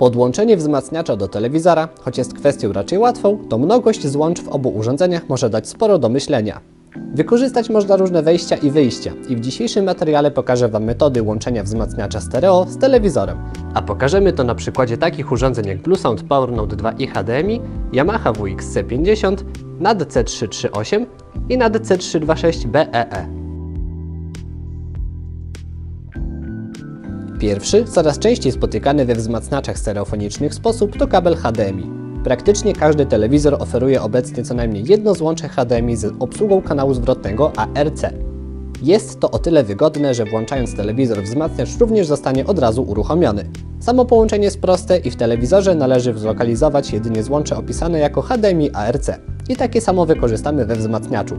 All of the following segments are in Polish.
Podłączenie wzmacniacza do telewizora, choć jest kwestią raczej łatwą, to mnogość złącz w obu urządzeniach może dać sporo do myślenia. Wykorzystać można różne wejścia i wyjścia i w dzisiejszym materiale pokażę Wam metody łączenia wzmacniacza stereo z telewizorem. A pokażemy to na przykładzie takich urządzeń jak Bluesound Power Note 2 i HDMI, Yamaha WXC50, NAD C338 i NAD C326 BEE. Pierwszy, coraz częściej spotykany we wzmacniaczach stereofonicznych sposób to kabel HDMI. Praktycznie każdy telewizor oferuje obecnie co najmniej jedno złącze HDMI z obsługą kanału zwrotnego ARC. Jest to o tyle wygodne, że włączając telewizor wzmacniacz również zostanie od razu uruchomiony. Samo połączenie jest proste i w telewizorze należy zlokalizować jedynie złącze opisane jako HDMI ARC. I takie samo wykorzystamy we wzmacniaczu.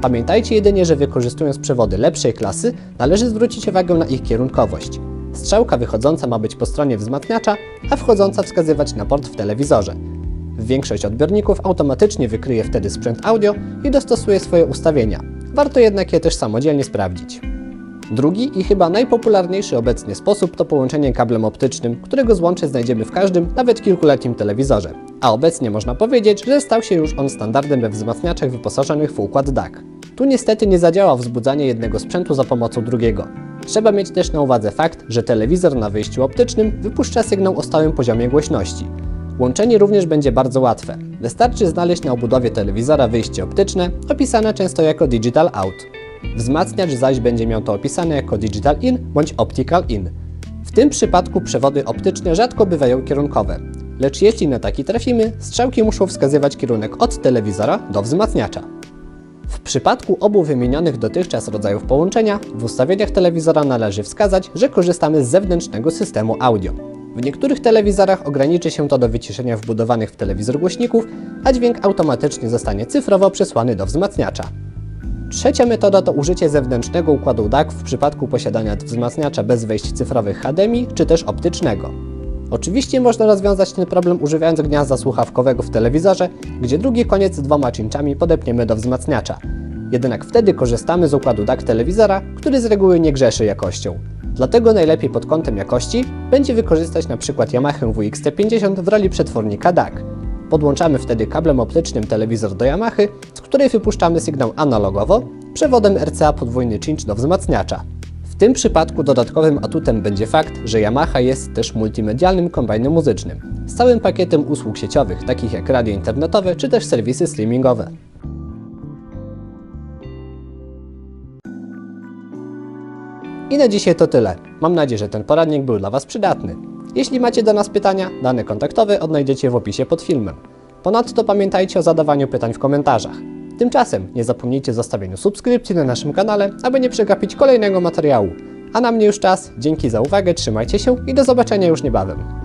Pamiętajcie jedynie, że wykorzystując przewody lepszej klasy, należy zwrócić uwagę na ich kierunkowość. Strzałka wychodząca ma być po stronie wzmacniacza, a wchodząca wskazywać na port w telewizorze. Większość odbiorników automatycznie wykryje wtedy sprzęt audio i dostosuje swoje ustawienia. Warto jednak je też samodzielnie sprawdzić. Drugi i chyba najpopularniejszy obecnie sposób to połączenie kablem optycznym, którego złącze znajdziemy w każdym, nawet kilkuletnim telewizorze. A obecnie można powiedzieć, że stał się już on standardem we wzmacniaczach wyposażonych w układ DAC. Tu niestety nie zadziała wzbudzanie jednego sprzętu za pomocą drugiego. Trzeba mieć też na uwadze fakt, że telewizor na wyjściu optycznym wypuszcza sygnał o stałym poziomie głośności. Łączenie również będzie bardzo łatwe. Wystarczy znaleźć na obudowie telewizora wyjście optyczne, opisane często jako Digital Out. Wzmacniacz zaś będzie miał to opisane jako Digital In bądź Optical In. W tym przypadku przewody optyczne rzadko bywają kierunkowe, lecz jeśli na taki trafimy, strzałki muszą wskazywać kierunek od telewizora do wzmacniacza. Przypadku obu wymienionych dotychczas rodzajów połączenia, w ustawieniach telewizora należy wskazać, że korzystamy z zewnętrznego systemu audio. W niektórych telewizorach ograniczy się to do wyciszenia wbudowanych w telewizor głośników, a dźwięk automatycznie zostanie cyfrowo przesłany do wzmacniacza. Trzecia metoda to użycie zewnętrznego układu DAC w przypadku posiadania wzmacniacza bez wejść cyfrowych HDMI czy też optycznego. Oczywiście można rozwiązać ten problem używając gniazda słuchawkowego w telewizorze, gdzie drugi koniec dwoma cinczami podepniemy do wzmacniacza. Jednak wtedy korzystamy z układu DAC telewizora, który z reguły nie grzeszy jakością. Dlatego najlepiej pod kątem jakości będzie wykorzystać np. Yamaha WXT50 w roli przetwornika DAC. Podłączamy wtedy kablem optycznym telewizor do Yamahy, z której wypuszczamy sygnał analogowo, przewodem RCA podwójny cinch do wzmacniacza. W tym przypadku dodatkowym atutem będzie fakt, że Yamaha jest też multimedialnym kombajnem muzycznym, z całym pakietem usług sieciowych, takich jak radio internetowe czy też serwisy streamingowe. I na dzisiaj to tyle. Mam nadzieję, że ten poradnik był dla Was przydatny. Jeśli macie do nas pytania, dane kontaktowe odnajdziecie w opisie pod filmem. Ponadto pamiętajcie o zadawaniu pytań w komentarzach. Tymczasem nie zapomnijcie zostawienia subskrypcji na naszym kanale, aby nie przegapić kolejnego materiału. A na mnie już czas. Dzięki za uwagę, trzymajcie się i do zobaczenia już niebawem.